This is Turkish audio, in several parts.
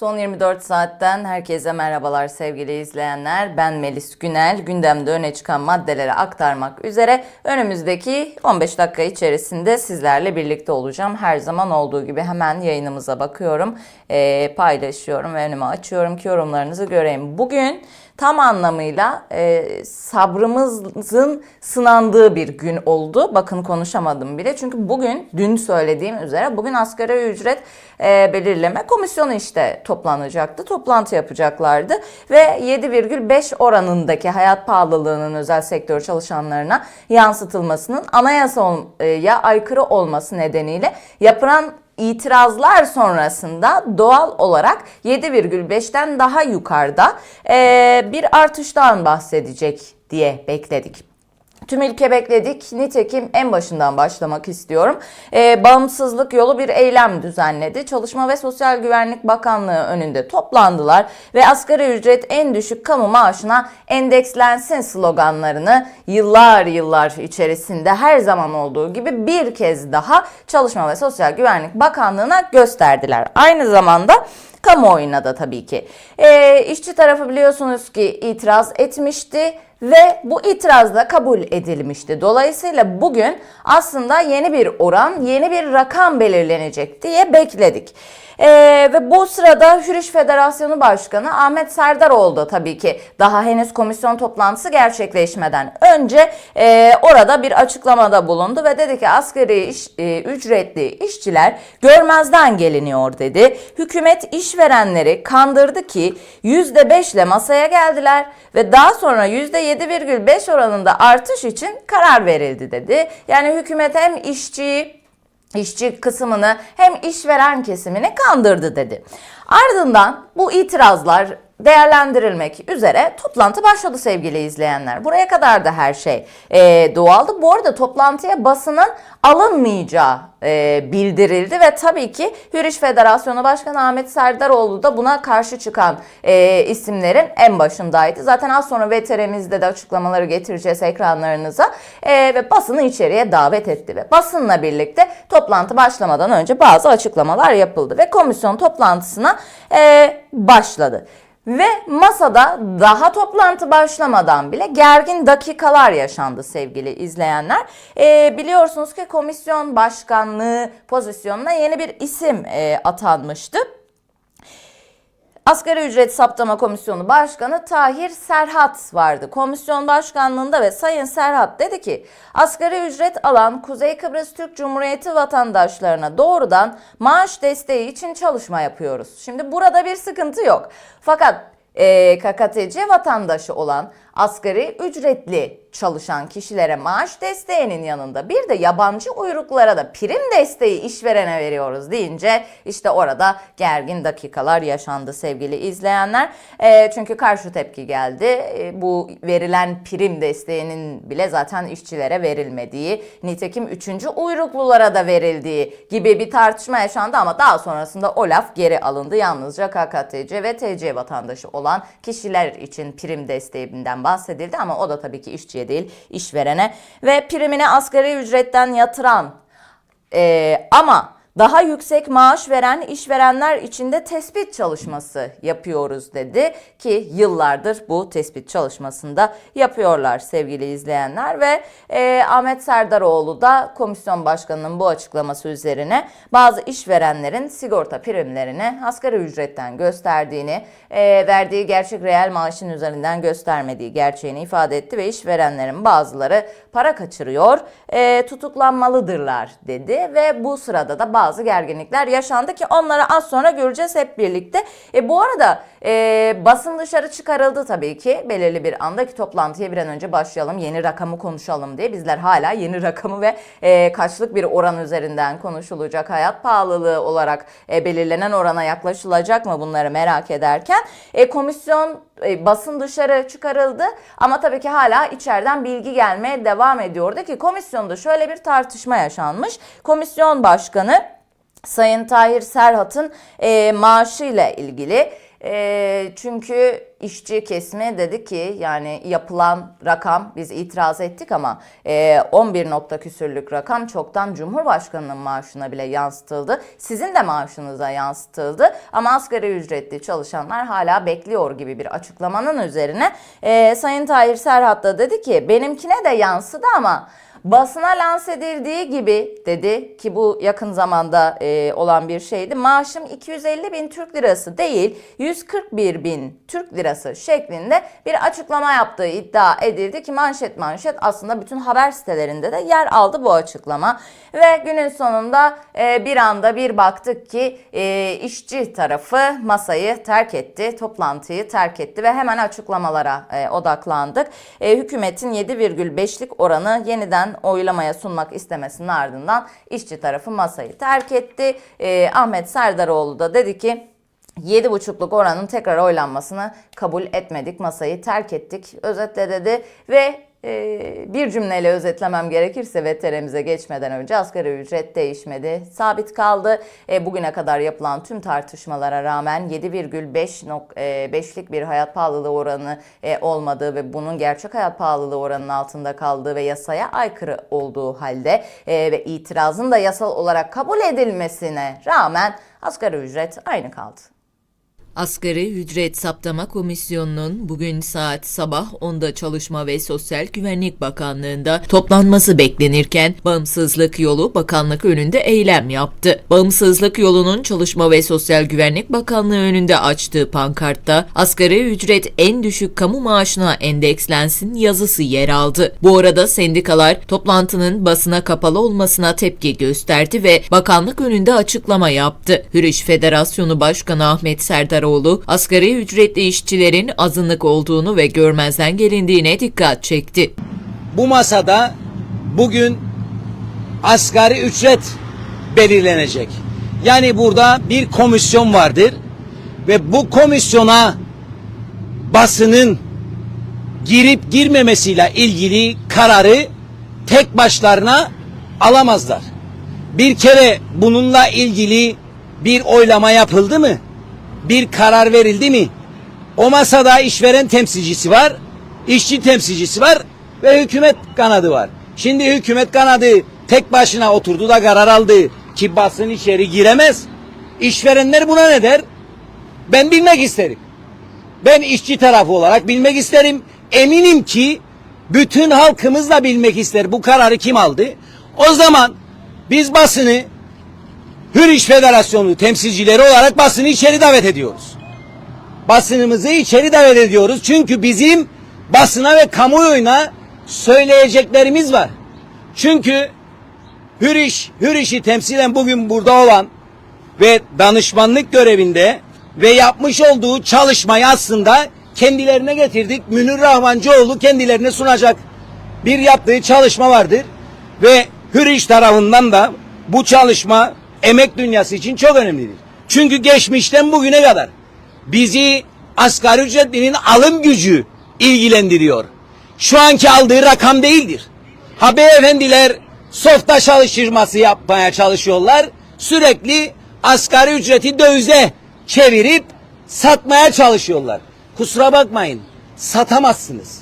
Son 24 saatten herkese merhabalar sevgili izleyenler. Ben Melis Günel. Gündemde öne çıkan maddeleri aktarmak üzere önümüzdeki 15 dakika içerisinde sizlerle birlikte olacağım. Her zaman olduğu gibi hemen yayınımıza bakıyorum, paylaşıyorum ve önüme açıyorum ki yorumlarınızı göreyim. Bugün tam anlamıyla e, sabrımızın sınandığı bir gün oldu. Bakın konuşamadım bile. Çünkü bugün dün söylediğim üzere bugün asgari ücret e, belirleme komisyonu işte toplanacaktı. Toplantı yapacaklardı ve 7,5 oranındaki hayat pahalılığının özel sektör çalışanlarına yansıtılmasının anayasaya aykırı olması nedeniyle yapılan itirazlar sonrasında doğal olarak 7,5'ten daha yukarıda bir artıştan bahsedecek diye bekledik. Tüm ülke bekledik. Nitekim en başından başlamak istiyorum. Ee, bağımsızlık yolu bir eylem düzenledi. Çalışma ve Sosyal Güvenlik Bakanlığı önünde toplandılar ve asgari ücret en düşük kamu maaşına endekslensin sloganlarını yıllar yıllar içerisinde her zaman olduğu gibi bir kez daha Çalışma ve Sosyal Güvenlik Bakanlığı'na gösterdiler. Aynı zamanda kamuoyuna da tabii ki. Ee, işçi tarafı biliyorsunuz ki itiraz etmişti ve bu itiraz da kabul edilmişti. Dolayısıyla bugün aslında yeni bir oran, yeni bir rakam belirlenecek diye bekledik. Ee, ve bu sırada Hürriş Federasyonu Başkanı Ahmet Serdaroğlu da tabii ki daha henüz komisyon toplantısı gerçekleşmeden önce e, orada bir açıklamada bulundu ve dedi ki asgari iş, e, ücretli işçiler görmezden geliniyor dedi. Hükümet işverenleri kandırdı ki %5 ile masaya geldiler ve daha sonra %7,5 oranında artış için karar verildi dedi. Yani hükümet hem işçiyi işçi kısmını hem işveren kesimini kandırdı dedi. Ardından bu itirazlar değerlendirilmek üzere toplantı başladı sevgili izleyenler. Buraya kadar da her şey e, doğaldı. Bu arada toplantıya basının alınmayacağı e, bildirildi ve tabii ki Hürriş Federasyonu Başkanı Ahmet Serdaroğlu da buna karşı çıkan e, isimlerin en başındaydı. Zaten az sonra VTR'mizde de açıklamaları getireceğiz ekranlarınıza e, ve basını içeriye davet etti ve basınla birlikte toplantı başlamadan önce bazı açıklamalar yapıldı ve komisyon toplantısına e, başladı. Ve masada daha toplantı başlamadan bile gergin dakikalar yaşandı sevgili izleyenler. Ee, biliyorsunuz ki komisyon başkanlığı pozisyonuna yeni bir isim e, atanmıştı. Asgari ücret saptama komisyonu başkanı Tahir Serhat vardı. Komisyon başkanlığında ve Sayın Serhat dedi ki asgari ücret alan Kuzey Kıbrıs Türk Cumhuriyeti vatandaşlarına doğrudan maaş desteği için çalışma yapıyoruz. Şimdi burada bir sıkıntı yok. Fakat e, KKTC vatandaşı olan asgari ücretli çalışan kişilere maaş desteğinin yanında bir de yabancı uyruklara da prim desteği işverene veriyoruz deyince işte orada gergin dakikalar yaşandı sevgili izleyenler. E, çünkü karşı tepki geldi. E, bu verilen prim desteğinin bile zaten işçilere verilmediği, nitekim üçüncü uyruklulara da verildiği gibi bir tartışma yaşandı ama daha sonrasında o laf geri alındı. Yalnızca KKTC ve TC vatandaşı olan kişiler için prim desteğinden bahsedildi ama o da tabii ki işçiye değil işverene ve primini asgari ücretten yatıran e, ama daha yüksek maaş veren işverenler için de tespit çalışması yapıyoruz dedi ki yıllardır bu tespit çalışmasında yapıyorlar sevgili izleyenler ve e, Ahmet Serdaroğlu da komisyon başkanının bu açıklaması üzerine bazı işverenlerin sigorta primlerini asgari ücretten gösterdiğini, e, verdiği gerçek reel maaşın üzerinden göstermediği gerçeğini ifade etti ve işverenlerin bazıları para kaçırıyor, e, tutuklanmalıdırlar dedi ve bu sırada da bazı gerginlikler yaşandı ki onları az sonra göreceğiz hep birlikte. E, bu arada e, basın dışarı çıkarıldı tabii ki. Belirli bir andaki toplantıya bir an önce başlayalım yeni rakamı konuşalım diye. Bizler hala yeni rakamı ve e, kaçlık bir oran üzerinden konuşulacak hayat pahalılığı olarak e, belirlenen orana yaklaşılacak mı bunları merak ederken? E, komisyon e, basın dışarı çıkarıldı ama tabii ki hala içeriden bilgi gelmeye devam ediyordu ki komisyonda şöyle bir tartışma yaşanmış. Komisyon başkanı Sayın Tahir Serhat'ın e, maaşı ile ilgili E, çünkü işçi kesimi dedi ki yani yapılan rakam biz itiraz ettik ama e, 11 nokta küsürlük rakam çoktan Cumhurbaşkanı'nın maaşına bile yansıtıldı. Sizin de maaşınıza yansıtıldı ama asgari ücretli çalışanlar hala bekliyor gibi bir açıklamanın üzerine e, Sayın Tahir Serhat da dedi ki benimkine de yansıdı ama Basına lanse edildiği gibi dedi ki bu yakın zamanda e, olan bir şeydi. Maaşım 250 bin Türk lirası değil 141 bin Türk lirası şeklinde bir açıklama yaptığı iddia edildi ki manşet manşet aslında bütün haber sitelerinde de yer aldı bu açıklama. Ve günün sonunda e, bir anda bir baktık ki e, işçi tarafı masayı terk etti, toplantıyı terk etti ve hemen açıklamalara e, odaklandık. E, hükümetin 7,5'lik oranı yeniden oylamaya sunmak istemesinin ardından işçi tarafı masayı terk etti. E, Ahmet Serdaroğlu da dedi ki 7,5'luk oranın tekrar oylanmasını kabul etmedik, masayı terk ettik. Özetle dedi ve e, bir cümleyle özetlemem gerekirse ve teremize geçmeden önce asgari ücret değişmedi, sabit kaldı. E, bugüne kadar yapılan tüm tartışmalara rağmen 7,5'lik bir hayat pahalılığı oranı e, olmadığı ve bunun gerçek hayat pahalılığı oranının altında kaldığı ve yasaya aykırı olduğu halde e, ve itirazın da yasal olarak kabul edilmesine rağmen asgari ücret aynı kaldı. Asgari Ücret Saptama Komisyonu'nun bugün saat sabah 10'da Çalışma ve Sosyal Güvenlik Bakanlığı'nda toplanması beklenirken Bağımsızlık Yolu bakanlık önünde eylem yaptı. Bağımsızlık Yolu'nun Çalışma ve Sosyal Güvenlik Bakanlığı önünde açtığı pankartta asgari ücret en düşük kamu maaşına endekslensin yazısı yer aldı. Bu arada sendikalar toplantının basına kapalı olmasına tepki gösterdi ve bakanlık önünde açıklama yaptı. Hürriş Federasyonu Başkanı Ahmet Serdaroğlu, asgari ücretli işçilerin azınlık olduğunu ve görmezden gelindiğine dikkat çekti. bu masada bugün asgari ücret belirlenecek. Yani burada bir komisyon vardır ve bu komisyona basının girip girmemesiyle ilgili kararı tek başlarına alamazlar. Bir kere bununla ilgili bir oylama yapıldı mı? Bir karar verildi mi? O masada işveren temsilcisi var, işçi temsilcisi var ve hükümet kanadı var. Şimdi hükümet kanadı tek başına oturdu da karar aldı ki basın içeri giremez. İşverenler buna ne der? Ben bilmek isterim. Ben işçi tarafı olarak bilmek isterim. Eminim ki bütün halkımız da bilmek ister bu kararı kim aldı. O zaman biz basını Hür İş Federasyonu temsilcileri olarak basını içeri davet ediyoruz. Basınımızı içeri davet ediyoruz. Çünkü bizim basına ve kamuoyuna söyleyeceklerimiz var. Çünkü Hür İş, Hür İş'i temsilen bugün burada olan ve danışmanlık görevinde ve yapmış olduğu çalışmayı aslında kendilerine getirdik. Münir Rahmancıoğlu kendilerine sunacak bir yaptığı çalışma vardır. Ve Hür İş tarafından da bu çalışma emek dünyası için çok önemlidir. Çünkü geçmişten bugüne kadar bizi asgari ücretlinin alım gücü ilgilendiriyor. Şu anki aldığı rakam değildir. Ha beyefendiler softa çalıştırması yapmaya çalışıyorlar. Sürekli asgari ücreti dövize çevirip satmaya çalışıyorlar. Kusura bakmayın satamazsınız.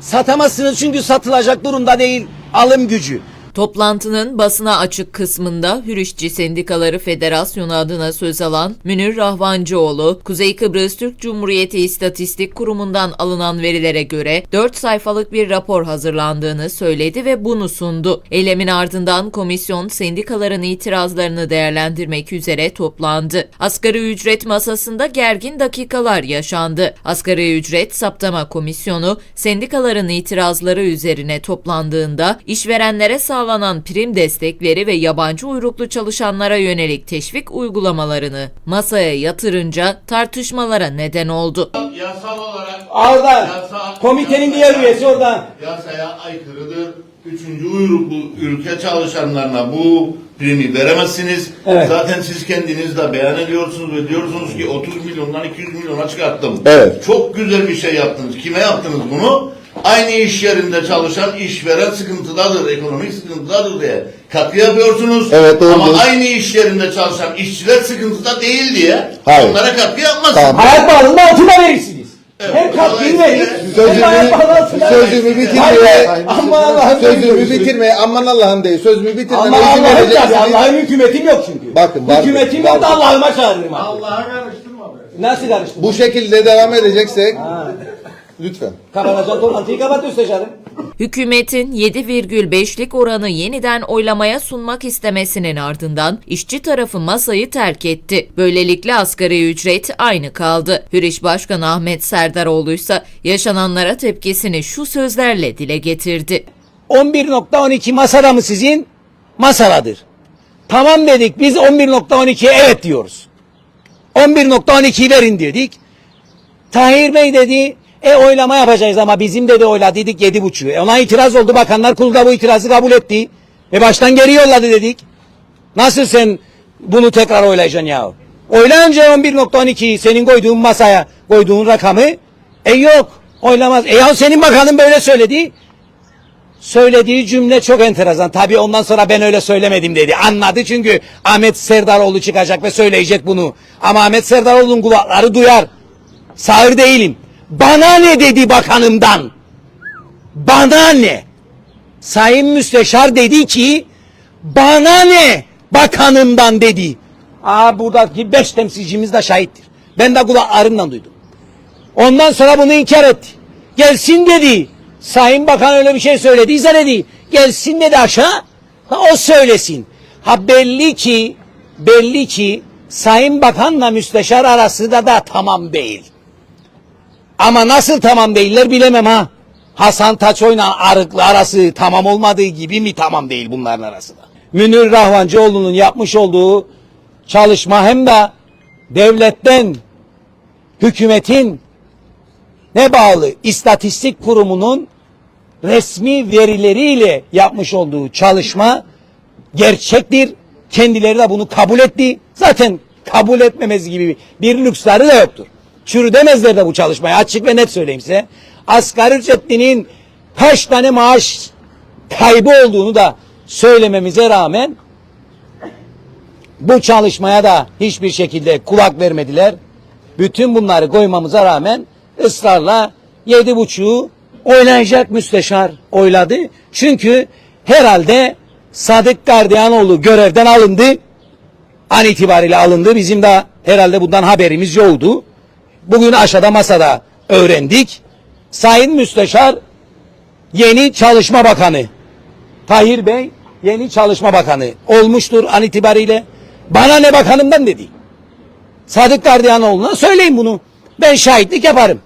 Satamazsınız çünkü satılacak durumda değil alım gücü. Toplantının basına açık kısmında Hürüşçi Sendikaları Federasyonu adına söz alan Münir Rahvancıoğlu, Kuzey Kıbrıs Türk Cumhuriyeti İstatistik Kurumu'ndan alınan verilere göre 4 sayfalık bir rapor hazırlandığını söyledi ve bunu sundu. Eylemin ardından komisyon sendikaların itirazlarını değerlendirmek üzere toplandı. Asgari ücret masasında gergin dakikalar yaşandı. Asgari ücret saptama komisyonu sendikaların itirazları üzerine toplandığında işverenlere sağlanan prim destekleri ve yabancı uyruklu çalışanlara yönelik teşvik uygulamalarını masaya yatırınca tartışmalara neden oldu. Yasal olarak Orada. yasal- Komitenin diğer üyesi orada. Yasaya aykırıdır. Üçüncü uyruklu ülke çalışanlarına bu primi veremezsiniz. Evet. Zaten siz kendiniz de beyan ediyorsunuz ve diyorsunuz ki 30 milyondan 200 milyona çıkarttım. Evet. Çok güzel bir şey yaptınız. Kime yaptınız bunu? Aynı iş yerinde çalışan işveren sıkıntıdadır, ekonomik sıkıntıdadır diye katkı yapıyorsunuz. Evet, doğrudur. Ama aynı iş yerinde çalışan işçiler sıkıntıda değil diye Hayır. onlara katkı yapmazsınız. Tamam. Hayat bağlılığında altına verirsiniz. Evet, Hem katkıyı verir. dolayısıyla- hem hayat altına Sözümü, verir. sözümü Hayır, bitirmeye, Aman Allah'ım. sözümü bitirmeye, aman Allah'ım değil, sözümü bitirmeye Ama izin Allah'ım tabii. vereceksiniz. Allah'ın hükümetim yok çünkü. Bakın, var- Hükümetim var- yok da Allah'ıma çağırırım. Allah'a karıştırma be. Nasıl karıştırma? Bu şekilde devam edeceksek, lütfen. Kapanacak toplantıyı kapat müsteşarım. Hükümetin 7,5'lik oranı yeniden oylamaya sunmak istemesinin ardından işçi tarafı masayı terk etti. Böylelikle asgari ücret aynı kaldı. Hürriş Başkanı Ahmet Serdaroğlu ise yaşananlara tepkisini şu sözlerle dile getirdi. 11.12 masada mı sizin? Masadadır. Tamam dedik biz 11.12'ye evet diyoruz. 11.12'yi verin dedik. Tahir Bey dedi e oylama yapacağız ama bizim dedi oyla dedik yedi buçuğu. E ona itiraz oldu bakanlar kurulu bu itirazı kabul etti. Ve baştan geri yolladı dedik. Nasıl sen bunu tekrar oylayacaksın ya? Oyla önce 11.12'yi senin koyduğun masaya koyduğun rakamı. E yok oylamaz. E ya senin bakanın böyle söyledi. Söylediği cümle çok enteresan. Tabii ondan sonra ben öyle söylemedim dedi. Anladı çünkü Ahmet Serdaroğlu çıkacak ve söyleyecek bunu. Ama Ahmet Serdaroğlu'nun kulakları duyar. Sağır değilim. Bana ne dedi bakanımdan? Bana ne? Sayın Müsteşar dedi ki bana ne bakanımdan dedi. Aa buradaki beş temsilcimiz de şahittir. Ben de kulaklarımdan duydum. Ondan sonra bunu inkar etti. Gelsin dedi. Sayın Bakan öyle bir şey söylediyse dedi. Gelsin dedi aşağı. Ha, o söylesin. Ha belli ki belli ki Sayın Bakanla müsteşar arası da da tamam değil. Ama nasıl tamam değiller bilemem ha. Hasan Taçoy'la Arıklı arası tamam olmadığı gibi mi tamam değil bunların arası da. Münir Rahvancıoğlu'nun yapmış olduğu çalışma hem de devletten, hükümetin ne bağlı istatistik kurumunun resmi verileriyle yapmış olduğu çalışma gerçektir. Kendileri de bunu kabul etti. Zaten kabul etmemesi gibi bir lüksleri de yoktur. Çürüdemezler de bu çalışmayı. Açık ve net söyleyeyim size. Asgari ücretlinin kaç tane maaş kaybı olduğunu da söylememize rağmen bu çalışmaya da hiçbir şekilde kulak vermediler. Bütün bunları koymamıza rağmen ısrarla yedi buçuğu oynayacak müsteşar oyladı. Çünkü herhalde Sadık Gardiyanoğlu görevden alındı. An itibariyle alındı. Bizim de herhalde bundan haberimiz yoktu. Bugün aşağıda masada öğrendik. Sayın Müsteşar yeni Çalışma Bakanı. Tahir Bey yeni Çalışma Bakanı olmuştur an itibariyle. Bana ne bakanımdan dedi. Sadık Gardiyanoğlu'na söyleyin bunu. Ben şahitlik yaparım.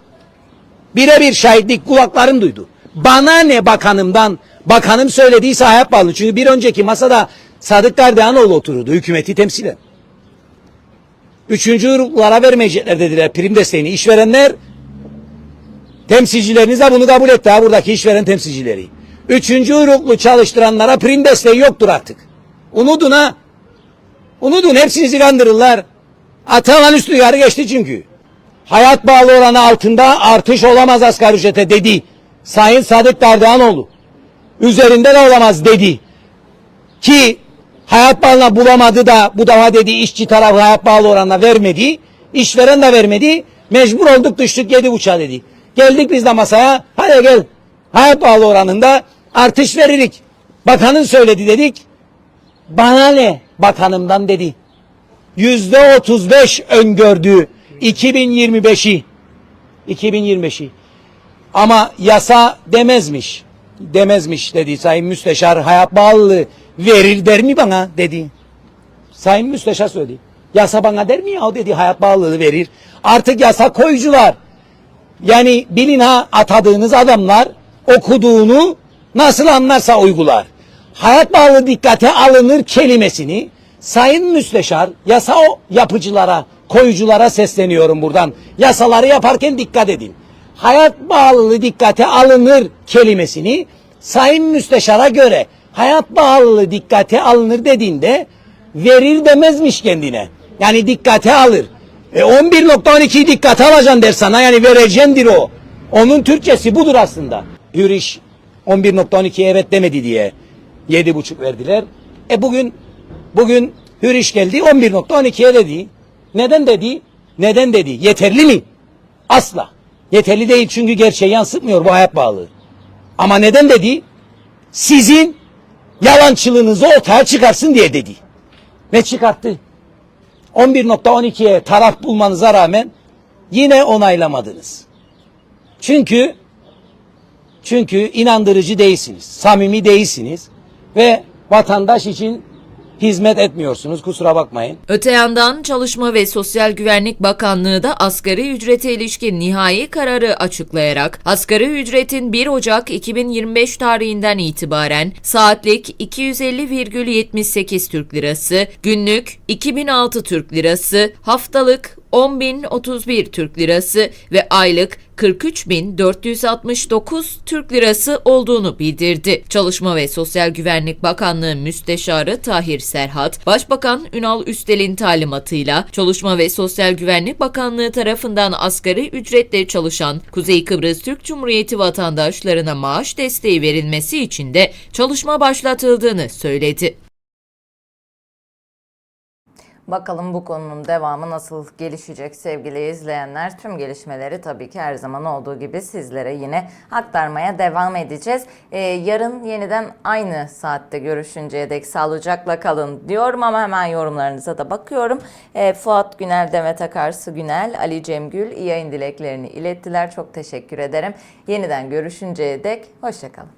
Birebir şahitlik kulaklarım duydu. Bana ne bakanımdan bakanım söylediyse hayat bağlı. Çünkü bir önceki masada Sadık Gardiyanoğlu otururdu hükümeti temsilen. Üçüncü gruplara vermeyecekler dediler prim desteğini. İşverenler temsilcileriniz de bunu kabul etti ha buradaki işveren temsilcileri. Üçüncü uyruklu çalıştıranlara prim desteği yoktur artık. Unutun ha. Unutun hepsinizi kandırırlar. Atalan üstü yarı geçti çünkü. Hayat bağlı oranı altında artış olamaz asgari ücrete dedi. Sayın Sadık Gardiyanoğlu. Üzerinde de olamaz dedi. Ki hayat bağına bulamadı da bu defa dedi işçi tarafı hayat bağlı oranına vermedi. İşveren de vermedi. Mecbur olduk düştük yedi buçuğa dedi. Geldik biz de masaya. Hadi gel. Hayat bağlı oranında artış veririk. Bakanın söyledi dedik. Bana ne bakanımdan dedi. Yüzde otuz beş öngördü 2025'i. 2025'i. Ama yasa demezmiş. Demezmiş dedi Sayın Müsteşar hayat bağlılığı verir der mi bana dedi. Sayın Müsteşar söyledi. Yasa bana der mi ya dedi hayat bağlılığı verir. Artık yasa koyucular. Yani bilin ha atadığınız adamlar okuduğunu nasıl anlarsa uygular. Hayat bağlı dikkate alınır kelimesini Sayın Müsteşar yasa o yapıcılara, koyuculara sesleniyorum buradan. Yasaları yaparken dikkat edin. Hayat bağlılığı dikkate alınır kelimesini Sayın Müsteşar'a göre hayat bağlılığı dikkate alınır dediğinde verir demezmiş kendine. Yani dikkate alır. E 11.12'yi dikkate alacaksın der sana yani verecendir o. Onun Türkçesi budur aslında. Hürriş 11.12'ye evet demedi diye 7.5 verdiler. E bugün bugün Hürriş geldi 11.12'ye dedi. Neden dedi? Neden dedi? Yeterli mi? Asla. Yeterli değil çünkü gerçeği yansıtmıyor bu hayat bağlı. Ama neden dedi? Sizin yalancılığınızı ortaya çıkarsın diye dedi. Ve çıkarttı. 11.12'ye taraf bulmanıza rağmen yine onaylamadınız. Çünkü çünkü inandırıcı değilsiniz, samimi değilsiniz ve vatandaş için hizmet etmiyorsunuz. Kusura bakmayın. Öte yandan Çalışma ve Sosyal Güvenlik Bakanlığı da asgari ücrete ilişkin nihai kararı açıklayarak asgari ücretin 1 Ocak 2025 tarihinden itibaren saatlik 250,78 Türk Lirası, günlük 2006 Türk Lirası, haftalık 10.031 Türk Lirası ve aylık 43.469 Türk Lirası olduğunu bildirdi. Çalışma ve Sosyal Güvenlik Bakanlığı Müsteşarı Tahir Serhat, Başbakan Ünal Üstel'in talimatıyla Çalışma ve Sosyal Güvenlik Bakanlığı tarafından asgari ücretle çalışan Kuzey Kıbrıs Türk Cumhuriyeti vatandaşlarına maaş desteği verilmesi için de çalışma başlatıldığını söyledi. Bakalım bu konunun devamı nasıl gelişecek sevgili izleyenler. Tüm gelişmeleri tabii ki her zaman olduğu gibi sizlere yine aktarmaya devam edeceğiz. Ee, yarın yeniden aynı saatte görüşünceye dek sağlıcakla kalın diyorum ama hemen yorumlarınıza da bakıyorum. Ee, Fuat Günel, Demet Akarsu Günel, Ali Cemgül iyi yayın dileklerini ilettiler. Çok teşekkür ederim. Yeniden görüşünceye dek hoşçakalın.